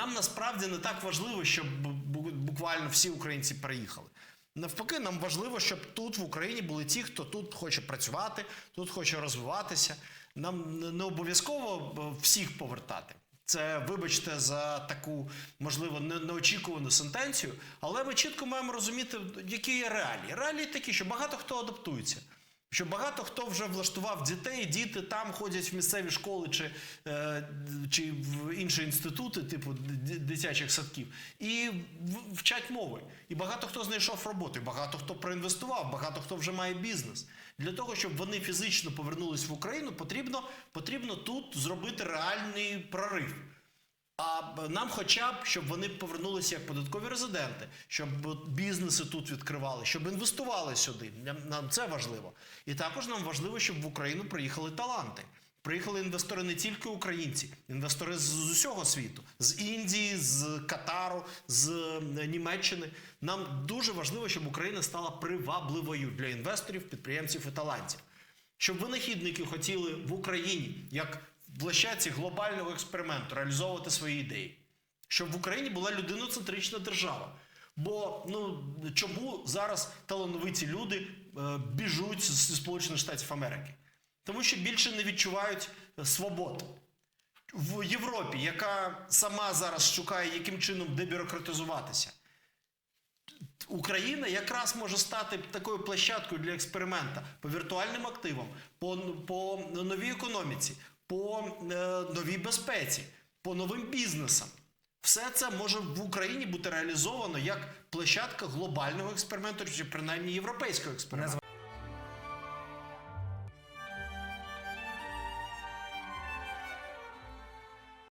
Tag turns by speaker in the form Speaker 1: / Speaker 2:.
Speaker 1: нам насправді не так важливо, щоб буквально всі українці переїхали. Навпаки, нам важливо, щоб тут в Україні були ті, хто тут хоче працювати, тут хоче розвиватися. Нам не- не обов'язково е, всіх повертати. Це, вибачте, за таку, можливо, неочікувану сентенцію, але ми чітко маємо розуміти, які є реалії. Реалії такі, що багато хто адаптується. Що багато хто вже влаштував дітей, діти там ходять в місцеві школи чи, е, чи в інші інститути, типу дитячих садків, і вчать мови. І багато хто знайшов роботу, багато хто проінвестував, багато хто вже має бізнес. Для того, щоб вони фізично повернулись в Україну, потрібно, потрібно тут зробити реальний прорив. А нам хоча б, щоб вони повернулися як податкові резиденти, щоб бізнеси тут відкривали, щоб інвестували сюди. Нам, це важливо. І також нам важливо, щоб в Україну приїхали таланти. Приїхали інвестори не тільки українці, інвестори з, з усього світу, з Індії, з Катару, з е, Німеччини. Нам дуже важливо, щоб Україна стала привабливою для інвесторів, підприємців і талантів щоб винахідники хотіли в Україні, як в площадці глобального експерименту, реалізовувати свої ідеї. Щоб в Україні була людиноцентрична держава. Бо ну чому зараз талановиті люди е, біжуть з Сполучених Штатів Америки? Тому що більше не відчувають е, свободи. В Європі, яка сама зараз шукає, яким чином дебюрократизуватися, Україна якраз може стати такою площадкою для експеримента по віртуальним активам, по, по новій економіці, по е, новій безпеці, по новим бізнесам. Все це може в Україні бути реалізовано як площадка глобального експерименту, чи принаймні європейського експерименту.